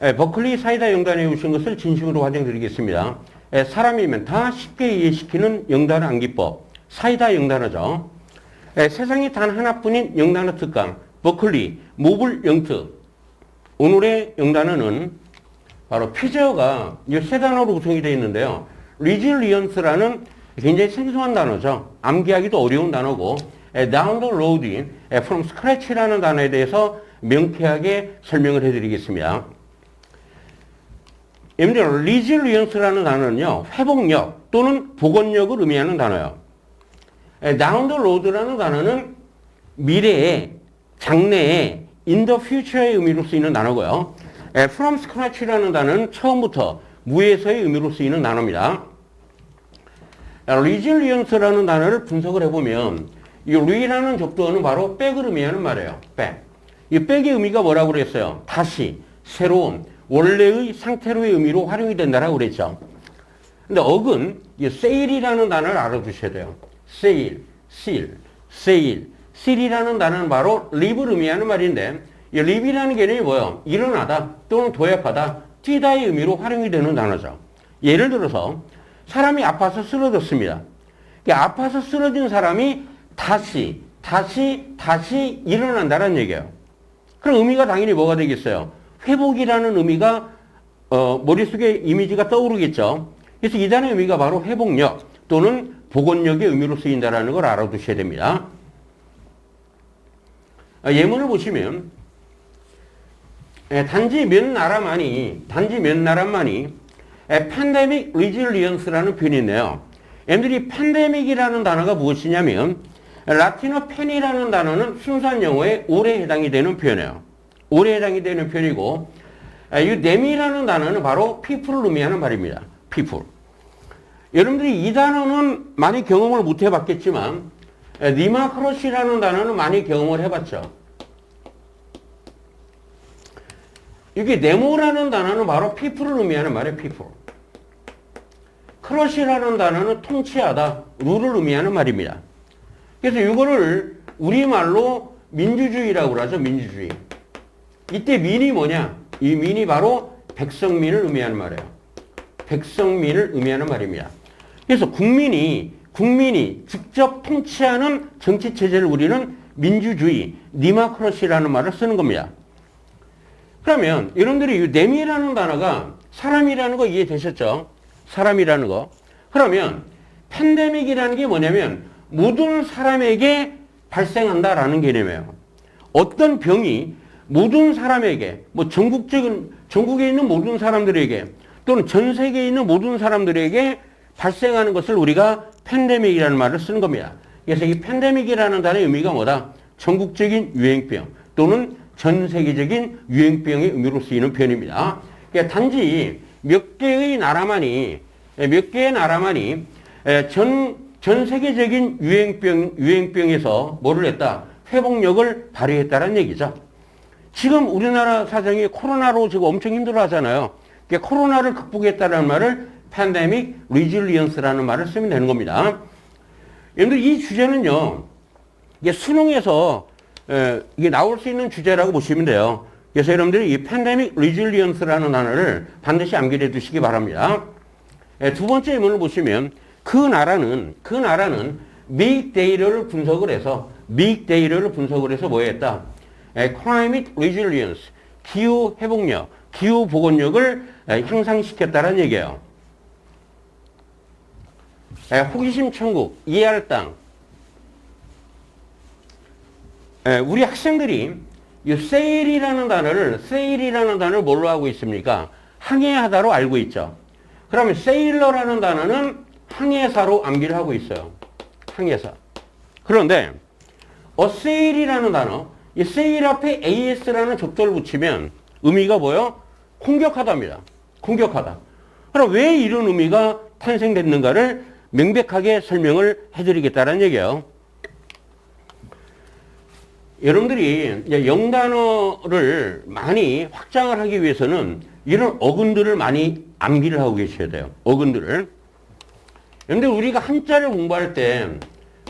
예, 버클리 사이다 영단에 오신 것을 진심으로 환영드리겠습니다. 예, 사람이면 다 쉽게 이해시키는 영단어 암기법, 사이다 영단어죠. 예, 세상에 단 하나뿐인 영단어 특강, 버클리, 모블 영특. 오늘의 영단어는 바로 이세 단어로 구성이 되어 있는데요. 리질리언스라는 굉장히 생소한 단어죠. 암기하기도 어려운 단어고, 에, down the road인 에, from scratch라는 단어에 대해서 명쾌하게 설명을 해드리겠습니다. 예를 리질리언스라는 단어는요, 회복력 또는 복원력을 의미하는 단어예요. 에, down the road라는 단어는 미래에, 장래에, in the future의 의미로 쓰이는 단어고요. 에, from scratch라는 단어는 처음부터, 무에서의 의미로 쓰이는 단어입니다. resilience라는 단어를 분석을 해보면 이 re라는 접두어는 바로 백을 의미하는 말이에요. 백. 이 백의 의미가 뭐라고 그랬어요? 다시, 새로운, 원래의 상태로의 의미로 활용이 된다라고 그랬죠. 근데 어근, 이 sail이라는 단어를 알아두셔야 돼요. sail, seal, sail. seal이라는 단어는 바로 live를 의미하는 말인데 이 live이라는 개념이 뭐예요? 일어나다 또는 도약하다, 뛰다의 의미로 활용이 되는 단어죠. 예를 들어서 사람이 아파서 쓰러졌습니다. 아파서 쓰러진 사람이 다시, 다시, 다시 일어난다는 얘기예요. 그럼 의미가 당연히 뭐가 되겠어요? 회복이라는 의미가 어, 머릿속에 이미지가 떠오르겠죠. 그래서 이 단어의 의미가 바로 회복력 또는 복원력의 의미로 쓰인다는 걸 알아두셔야 됩니다. 아, 예문을 보시면 예, 단지 몇 나라만이 단지 몇 나라만이 팬데믹 리질리언스라는 표현이 있네요. 여러분들이 팬데믹이라는 단어가 무엇이냐면 라틴어 팬이라는 단어는 순수한 영어에 오래 해당이 되는 표현이에요. 오래 해당이 되는 표현이고 이 데미라는 단어는 바로 people을 의미하는 말입니다. people. 여러분들이 이 단어는 많이 경험을 못 해봤겠지만 니마크로시라는 단어는 많이 경험을 해봤죠. 이게 네모라는 단어는 바로 people을 의미하는 말이에요. people. 크러쉬라는 단어는 통치하다, 룰을 의미하는 말입니다. 그래서 이거를 우리말로 민주주의라고 그러죠. 민주주의. 이때 민이 뭐냐? 이 민이 바로 백성민을 의미하는 말이에요. 백성민을 의미하는 말입니다. 그래서 국민이 국민이 직접 통치하는 정치 체제를 우리는 민주주의, 니마크로시라는 말을 쓰는 겁니다. 그러면 여러분들이 이 네미라는 단어가 사람이라는 거 이해되셨죠? 사람이라는 거. 그러면 팬데믹이라는 게 뭐냐면 모든 사람에게 발생한다라는 개념이에요. 어떤 병이 모든 사람에게 뭐 전국적인 전국에 있는 모든 사람들에게 또는 전 세계에 있는 모든 사람들에게 발생하는 것을 우리가 팬데믹이라는 말을 쓰는 겁니다. 그래서 이 팬데믹이라는 단어의 의미가 뭐다? 전국적인 유행병 또는 전 세계적인 유행병의 의미로 쓰이는 표현입니다. 그러니까 단지 몇 개의 나라만이 몇 개의 나라만이 전, 전 세계적인 유행병, 유행병에서 뭐를 했다? 회복력을 발휘했다는 얘기죠. 지금 우리나라 사정이 코로나로 지금 엄청 힘들어 하잖아요. 그러니까 코로나를 극복했다는 말을 팬데믹 리질리언스라는 말을 쓰면 되는 겁니다. 여러분들 이 주제는요, 이게 수능에서 에, 이게 나올 수 있는 주제라고 보시면 돼요. 그래서 여러분들이 이 팬데믹 리질리언스라는 단어를 반드시 암기해 두시기 바랍니다. 에, 두 번째 예문을 보시면 그 나라는 그 나라는 빅 데이터를 분석을 해서 빅 데이터를 분석을 해서 뭐 했다? 에, climate resilience 기후 회복력, 기후 복원력을 에, 향상시켰다는 얘기예요. 에, 호기심 천국, 이해할 땅. 에, 우리 학생들이 이 세일이라는 단어를 세일이라는 단어를 뭘로 하고 있습니까? 항해하다로 알고 있죠. 그러면 세일러라는 단어는 항해사로 암기를 하고 있어요. 항해사. 그런데 어세일이라는 단어, 이 세일 앞에 as라는 접두를 붙이면 의미가 뭐요? 공격하다입니다. 공격하다. 그럼 왜 이런 의미가 탄생됐는가를 명백하게 설명을 해드리겠다는 얘기예요. 여러분들이 영단어를 많이 확장을 하기 위해서는 이런 어근들을 많이 암기를 하고 계셔야 돼요. 어근들을. 그런데 우리가 한자를 공부할 때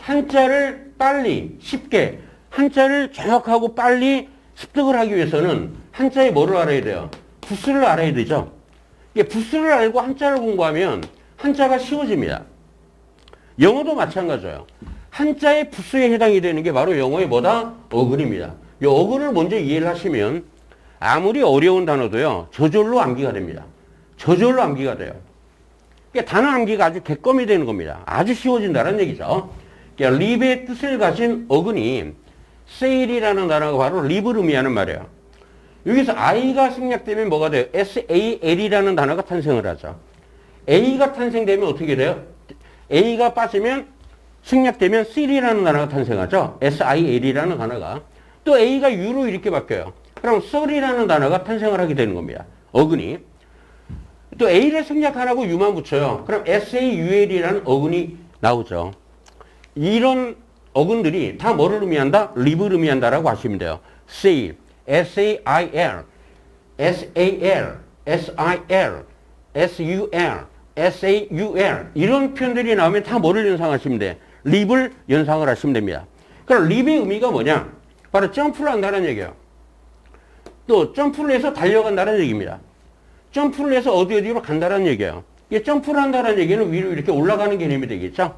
한자를 빨리 쉽게 한자를 정확하고 빨리 습득을 하기 위해서는 한자에 뭐를 알아야 돼요? 부스를 알아야 되죠. 이게 부스를 알고 한자를 공부하면 한자가 쉬워집니다. 영어도 마찬가지예요. 한자의 부스에 해당이 되는 게 바로 영어의 뭐다? 어근입니다. 이 어근을 먼저 이해를 하시면 아무리 어려운 단어도요, 저절로 암기가 됩니다. 저절로 암기가 돼요. 그러니까 단어 암기가 아주 개껌이 되는 겁니다. 아주 쉬워진다는 얘기죠. 그러니까 립의 뜻을 가진 어근이 세일이라는 단어가 바로 의미하는 말이에요. 여기서 I가 생략되면 뭐가 돼요? SAL이라는 단어가 탄생을 하죠. A가 탄생되면 어떻게 돼요? A가 빠지면 생략되면 C이라는 단어가 탄생하죠. SIL이라는 단어가. 또 A가 U로 이렇게 바뀌어요. 그럼 썰이라는 단어가 탄생을 하게 되는 겁니다. 어근이. 또 A를 생략하라고 U만 붙여요. 그럼 SAUL이라는 어근이 나오죠. 이런 어근들이 다 뭐를 의미한다? 립을 의미한다라고 하시면 돼요. sail, S-A-I-L, S-A-L, S-I-L, S-U-L, S-A-U-L 이런 표현들이 나오면 다 뭐를 연상하시면 돼? 립을 연상을 하시면 됩니다. 그럼 립의 의미가 뭐냐? 바로 점프를 한다는 얘기예요. 또 점프를 해서 달려간다는 얘기입니다. 점프를 해서 어디 어디로 간다는 얘기예요. 이게 점프를 한다는 얘기는 위로 이렇게 올라가는 개념이 되겠죠.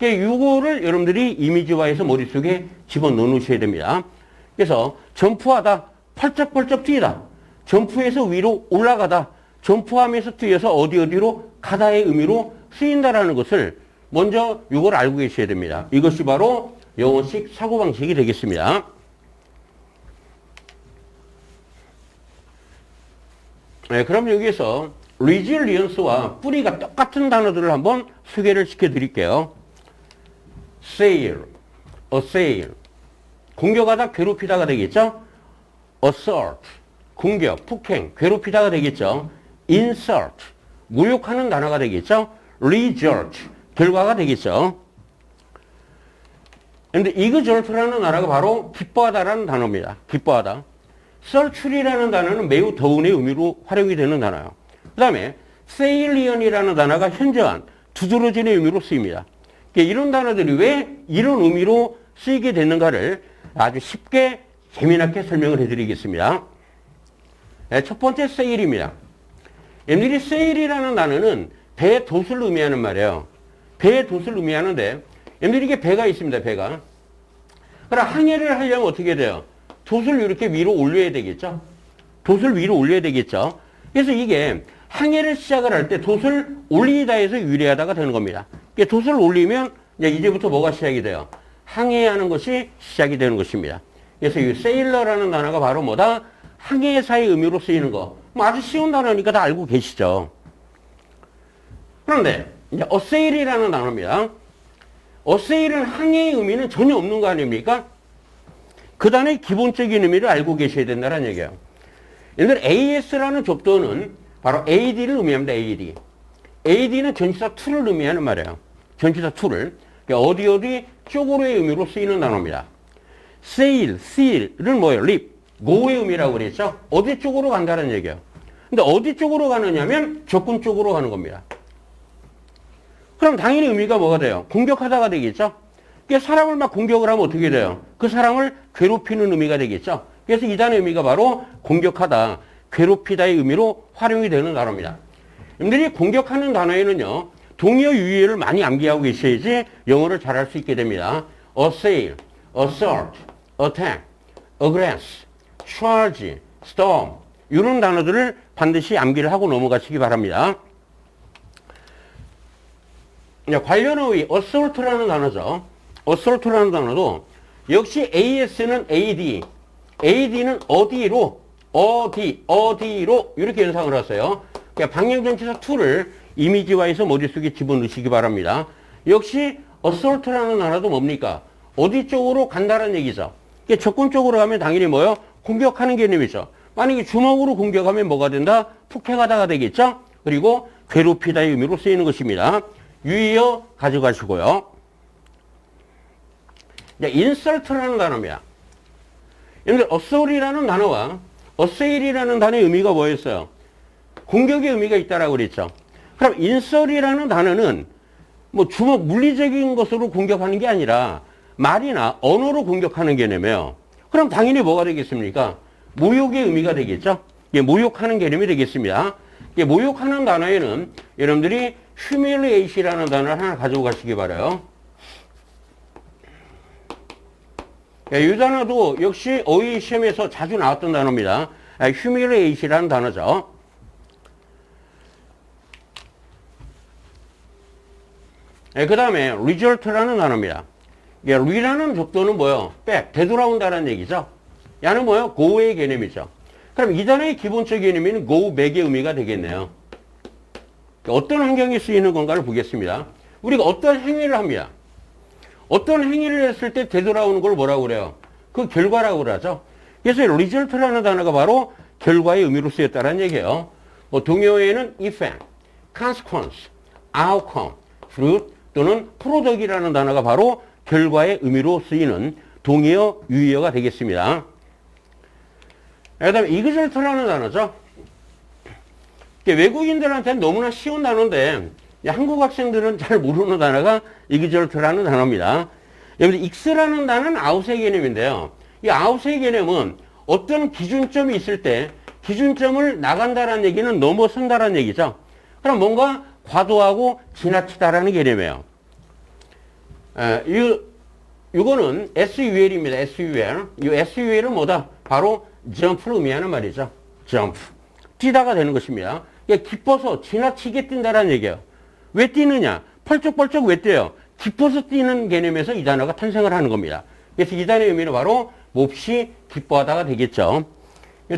이거를 여러분들이 이미지화해서 머릿속에 집어넣어 놓으셔야 됩니다. 그래서 점프하다, 펄쩍펄쩍 뛰다. 점프해서 위로 올라가다. 점프하면서 뛰어서 어디 어디로 가다의 의미로 쓰인다라는 것을 먼저 이걸 알고 계셔야 됩니다. 이것이 바로 영어식 사고방식이 되겠습니다. 네, 그럼 여기에서 resilience와 뿌리가 똑같은 단어들을 한번 소개를 시켜드릴게요. Sail, assail, 공격하다, 괴롭히다가 되겠죠? assault, 공격, 폭행, 괴롭히다가 되겠죠? insult, 모욕하는 단어가 되겠죠? result, 결과가 되겠죠? 근데 exalt라는 단어가 바로 기뻐하다라는 단어입니다. 기뻐하다. 썰출이라는 단어는 매우 더운의 의미로 활용이 되는 단어예요. 그 다음에 세일리언이라는 단어가 현저한, 두드러지는 의미로 쓰입니다. 그러니까 이런 단어들이 왜 이런 의미로 쓰이게 됐는가를 아주 쉽게 재미나게 설명을 해드리겠습니다. 네, 첫 번째 세일입니다. 얘들이 세일이라는 단어는 배 돛을 의미하는 말이에요. 배의 돛을 의미하는데 얘들이 이게 배가 있습니다. 배가. 그럼 항해를 하려면 어떻게 돼요? 돛을 이렇게 위로 올려야 되겠죠? 돛을 위로 올려야 되겠죠? 그래서 이게 항해를 시작을 할 때 돛을 올리다 해서 유리하다가 되는 겁니다. 돛을 올리면 이제 이제 부터 뭐가 시작이 돼요? 항해하는 것이 시작이 되는 것입니다. 그래서 이 세일러라는 단어가 바로 뭐다? 항해사의 의미로 쓰이는 거. 뭐 아주 쉬운 단어니까 다 알고 계시죠? 그런데 이제 어세일이라는 단어입니다. 어세일은 항해의 의미는 전혀 없는 거 아닙니까? 그 단어의 기본적인 의미를 알고 계셔야 된다는 얘기예요. 얘들 AS라는 접도는 바로 AD를 의미합니다. AD. AD는 전치사 to를 의미하는 말이에요. 전치사 to를. 그러니까 어디 어디 쪽으로의 의미로 쓰이는 단어입니다. sail, seal은 뭐예요? leap, go의 의미라고 그랬죠? 어디 쪽으로 간다는 얘기예요. 근데 어디 쪽으로 가느냐면 적군 쪽으로 가는 겁니다. 그럼 당연히 의미가 뭐가 돼요? 공격하다가 되겠죠? 그러니까 사람을 막 공격을 하면 어떻게 돼요? 그 사람을 괴롭히는 의미가 되겠죠? 그래서 이 단어의 의미가 바로 공격하다, 괴롭히다의 의미로 활용이 되는 단어입니다. 여러분들이 공격하는 단어에는요, 동의어 유의어를 많이 암기하고 계셔야지 영어를 잘할 수 있게 됩니다. assail, assault, attack, aggress, charge, storm 이런 단어들을 반드시 암기를 하고 넘어가시기 바랍니다. 관련어의 assault라는 단어죠. assault라는 단어도 역시 AS는 AD, AD는 어디로, 어디, 어디로 이렇게 연상을 하세요. 그러니까 방향전치사 2를 이미지화해서 머릿속에 집어넣으시기 바랍니다. 역시 assault라는 단어도 뭡니까? 어디 쪽으로 간다는 얘기죠. 그러니까 적군 쪽으로 가면 당연히 뭐요? 공격하는 개념이죠. 만약에 주먹으로 공격하면 뭐가 된다? 폭행하다가 되겠죠? 그리고 괴롭히다의 의미로 쓰이는 것입니다. 유의어 가져가시고요. 이제 insult라는 단어입니다. 여러분들 assault이라는 단어와 assail이라는 단어의 의미가 뭐였어요? 공격의 의미가 있다라고 그랬죠. 그럼 insult이라는 단어는 뭐 주먹 물리적인 것으로 공격하는 게 아니라 말이나 언어로 공격하는 개념이에요. 그럼 당연히 뭐가 되겠습니까? 모욕의 의미가 되겠죠. 이게 모욕하는 개념이 되겠습니다. 이게 모욕하는 단어에는 여러분들이 humiliate이라는 단어를 하나 가지고 가시기 바라요. 예, 이 단어도 역시 어휘 시험에서 자주 나왔던 단어입니다. 아, humiliate이라는 단어죠. 예, 그 다음에 result라는 단어입니다. 예, re라는 족도는 뭐요? back, 되돌아온다는 얘기죠. 야는 뭐요? go의 개념이죠. 그럼 이 단어의 기본적 개념은 go back의 의미가 되겠네요. 어떤 환경에 쓰이는 건가를 보겠습니다. 우리가 어떤 행위를 합니다. 어떤 행위를 했을 때 되돌아오는 걸 뭐라고 그래요? 그 결과라고 그러죠. 그래서 result라는 단어가 바로 결과의 의미로 쓰였다는 얘기예요. 뭐 동요에는 effect, consequence, outcome, fruit 또는 product이라는 단어가 바로 결과의 의미로 쓰이는 동의어, 유의어가 되겠습니다. 그 다음에 exalt라는 단어죠. 외국인들한테는 너무나 쉬운 단어인데 한국 학생들은 잘 모르는 단어가 exalt라는 단어입니다. 여러분 x라는 단어는 아웃의 개념인데요. 이 아웃의 개념은 어떤 기준점이 있을 때 기준점을 나간다라는 얘기는 넘어선다라는 얘기죠. 그럼 뭔가 과도하고 지나치다라는 개념이에요. 에, 이, 이거는 SUL입니다. SUL. 이 SUL은 뭐다? 바로 점프를 의미하는 말이죠. 점프. 뛰다가 되는 것입니다. 이게 기뻐서 지나치게 뛴다라는 얘기예요. 왜 뛰느냐? 펄쩍펄쩍 왜 뛰어요? 기뻐서 뛰는 개념에서 이 단어가 탄생을 하는 겁니다. 그래서 이 단어의 의미는 바로 몹시 기뻐하다가 되겠죠.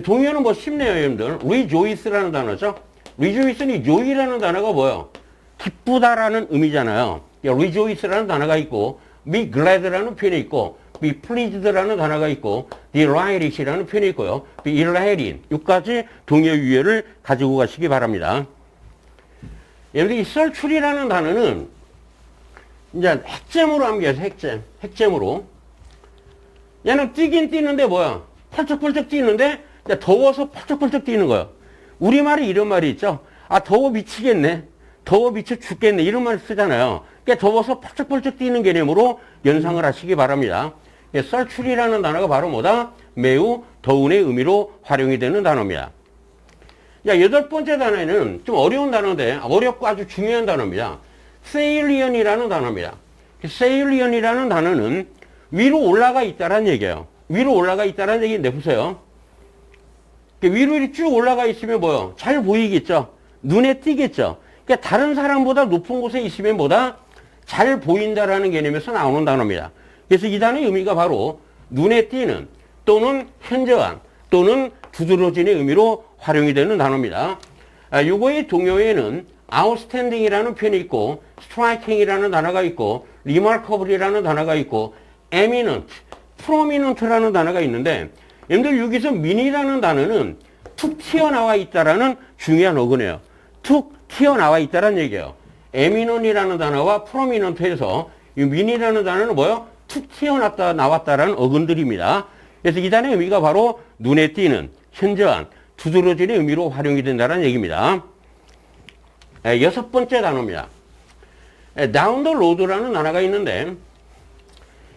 동의어는 뭐 쉽네요, 여러분들. rejoice라는 단어죠. Rejoice는 joy라는 단어가 뭐예요? 기쁘다라는 의미잖아요. rejoice라는 단어가 있고, be glad라는 표현이 있고, be pleased라는 단어가 있고, delight이라는 표현이 있고요. be elated. 여기까지 동의어 유예를 가지고 가시기 바랍니다. 여러분들 이 썰출이라는 단어는 이제 핵잼으로 암기해서 핵잼. 핵잼으로. 얘는 뛰긴 뛰는데 뭐야? 펄쩍펄쩍 뛰는데 더워서 펄쩍펄쩍 뛰는 거야. 우리말에 이런 말이 있죠. 아, 더워 미치겠네. 더워 미쳐 죽겠네. 이런 말 쓰잖아요. 그러니까 더워서 펄쩍펄쩍 뛰는 개념으로 연상을 하시기 바랍니다. 썰출이라는 단어가 바로 뭐다? 매우 더운의 의미로 활용이 되는 단어입니다. 야, 여덟 번째 단어는 좀 어려운 단어인데, 어렵고 아주 중요한 단어입니다. 세일리언이라는 단어입니다. 세일리언이라는 단어는 위로 올라가 있다는 얘기예요. 위로 올라가 있다는 얘기인데, 보세요. 위로 쭉 올라가 있으면 뭐요? 잘 보이겠죠? 눈에 띄겠죠? 그러니까 다른 사람보다 높은 곳에 있으면 보다 잘 보인다라는 개념에서 나오는 단어입니다. 그래서 이 단어의 의미가 바로 눈에 띄는 또는 현저한 또는 두드러지는 의미로 활용이 되는 단어입니다. 아, 요거의 동요에는 outstanding이라는 표현이 있고 striking이라는 단어가 있고 remarkable이라는 단어가 있고 eminent, prominent라는 단어가 있는데 여러분들 여기서 min이라는 단어는 툭 튀어나와 있다라는 중요한 어근이에요. 툭 튀어나와 있다라는 얘기예요. eminent이라는 단어와 prominent에서 이 min이라는 단어는 뭐예요? 툭 튀어났다 나왔다라는 어근들입니다. 그래서 이 단어의 의미가 바로 눈에 띄는 현저한 두드러지는 의미로 활용이 된다는 얘기입니다. 에, 여섯 번째 단어입니다. the road라는 단어가 있는데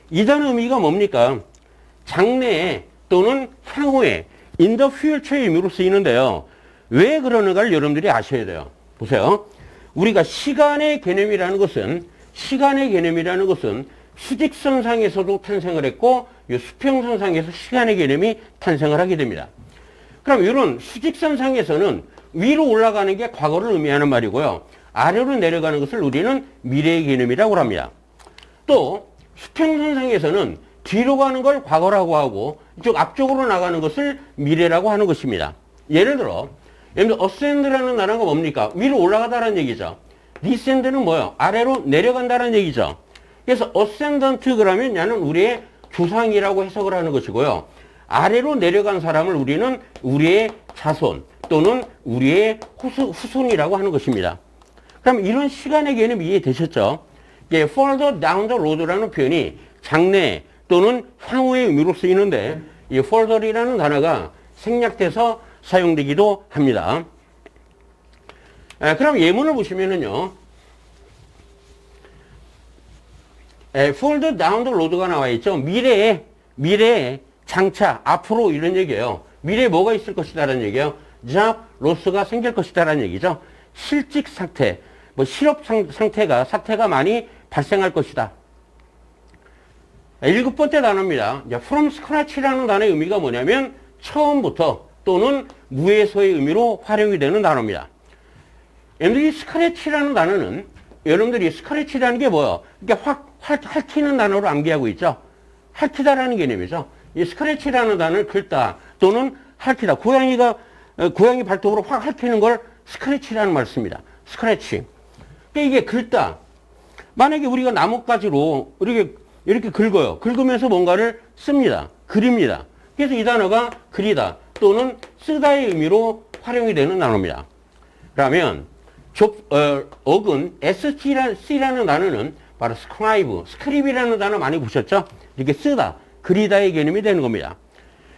이 단어 의미가 뭡니까? 장래에 또는 향후에 the future의 의미로 쓰이는데요. 왜 그러는가를 여러분들이 아셔야 돼요. 보세요. 우리가 시간의 개념이라는 것은 시간의 개념이라는 것은 수직선상에서도 탄생을 했고 수평선상에서 시간의 개념이 탄생을 하게 됩니다. 그럼 이런 수직선상에서는 위로 올라가는 게 과거를 의미하는 말이고요. 아래로 내려가는 것을 우리는 미래의 개념이라고 합니다. 또 수평선상에서는 뒤로 가는 걸 과거라고 하고 이쪽 앞쪽으로 나가는 것을 미래라고 하는 것입니다. 예를 들어 예를 들어 어센드라는 단어가 뭡니까? 위로 올라가다라는 얘기죠. 디센드는 뭐예요? 아래로 내려간다는 얘기죠. 그래서 어센던트 그러면 야는 우리의 조상이라고 해석을 하는 것이고요. 아래로 내려간 사람을 우리는 우리의 자손 또는 우리의 후손이라고 하는 것입니다. 그럼 이런 시간의 개념 이해되셨죠? 예, further down the road라는 표현이 장래 또는 향후의 의미로 쓰이는데 이 further이라는 단어가 생략돼서 사용되기도 합니다. 에, 그럼 예문을 보시면은요. 에, further down the road가 나와 있죠. 미래에 미래에 장차 앞으로 이런 얘기예요. 미래에 뭐가 있을 것이다라는 얘기예요. job loss가 생길 것이다라는 얘기죠. 실직 상태, 뭐 실업 상, 상태가 사태가 많이 발생할 것이다. 일곱 번째 단어입니다. 이제 from scratch라는 단어의 의미가 뭐냐면 처음부터 또는 무에서의 의미로 활용이 되는 단어입니다. 여러분들이 스크래치라는 단어는 여러분들이 스크래치라는 게 뭐예요? 이게 확, 확 핥히는 단어로 암기하고 있죠. 핥히다라는 개념이죠. 이 스크래치라는 단어를 긁다 또는 핥히다. 고양이가 어, 고양이 발톱으로 확 핥히는 걸 스크래치라는 말 씁니다. 스크래치. 그러니까 이게 긁다. 만약에 우리가 나뭇가지로 이렇게 이렇게 긁어요. 긁으면서 뭔가를 씁니다. 그립니다. 그래서 이 단어가 그리다 또는 쓰다의 의미로 활용이 되는 단어입니다. 그러면 좁, 어, 어근 SC라는 C라는 단어는 바로 스크라이브, 스크립이라는 단어 많이 보셨죠? 이렇게 쓰다, 그리다의 개념이 되는 겁니다.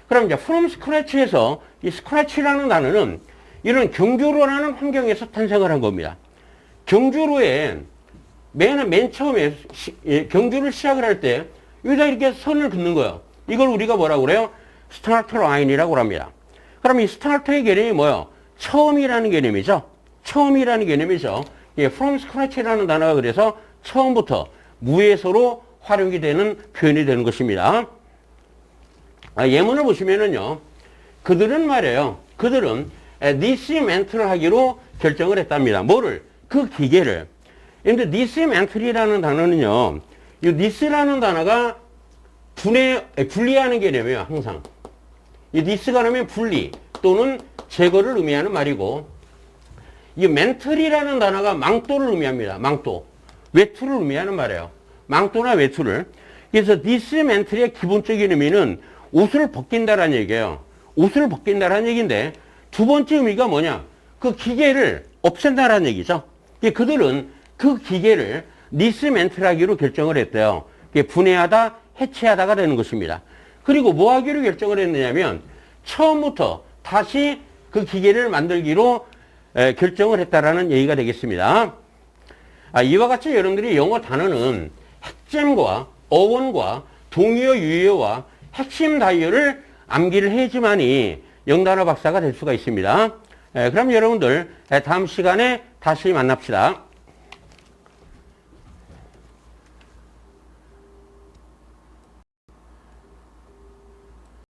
그럼 이제 from scratch에서 이 scratch라는 단어는 이런 경주로라는 환경에서 탄생을 한 겁니다. 경주로에 맨, 맨 처음에 시, 예, 경주를 시작을 할 때 여기다 이렇게 선을 긋는 거예요. 이걸 우리가 뭐라고 그래요? 스타트 라인이라고 합니다. 그럼 이 스타트의 개념이 뭐예요? 처음이라는 개념이죠. 처음이라는 개념이죠. 예, from scratch라는 단어가 그래서 처음부터 무에서로 활용이 되는 표현이 되는 것입니다. 아, 예문을 보시면은요. 그들은 말이에요. 그들은 디시멘트를 하기로 결정을 했답니다. 뭐를? 그 기계를. 근데 디시멘트리라는 단어는요. 이 디스라는 단어가 분해, 분리하는 개념이에요. 항상. 이 디스가 나면 분리 또는 제거를 의미하는 말이고 이 멘틀이라는 단어가 망토를 의미합니다. 망토. 외투를 의미하는 말이에요. 망토나 외투를. 그래서 디스멘틀의 기본적인 의미는 옷을 벗긴다라는 얘기예요. 옷을 벗긴다라는 얘기인데 두 번째 의미가 뭐냐? 그 기계를 없앤다라는 얘기죠. 그들은 그 기계를 디스멘틀하기로 결정을 했대요. 분해하다, 해체하다가 되는 것입니다. 그리고 뭐 하기로 결정을 했느냐면 처음부터 다시 그 기계를 만들기로 에, 결정을 했다라는 얘기가 되겠습니다. 아, 이와 같이 여러분들이 영어 단어는 핵잼과 어원과 동의어 유의어와 핵심 다이어를 암기를 해야지만이 영단어 박사가 될 수가 있습니다. 에, 그럼 여러분들 에, 다음 시간에 다시 만납시다.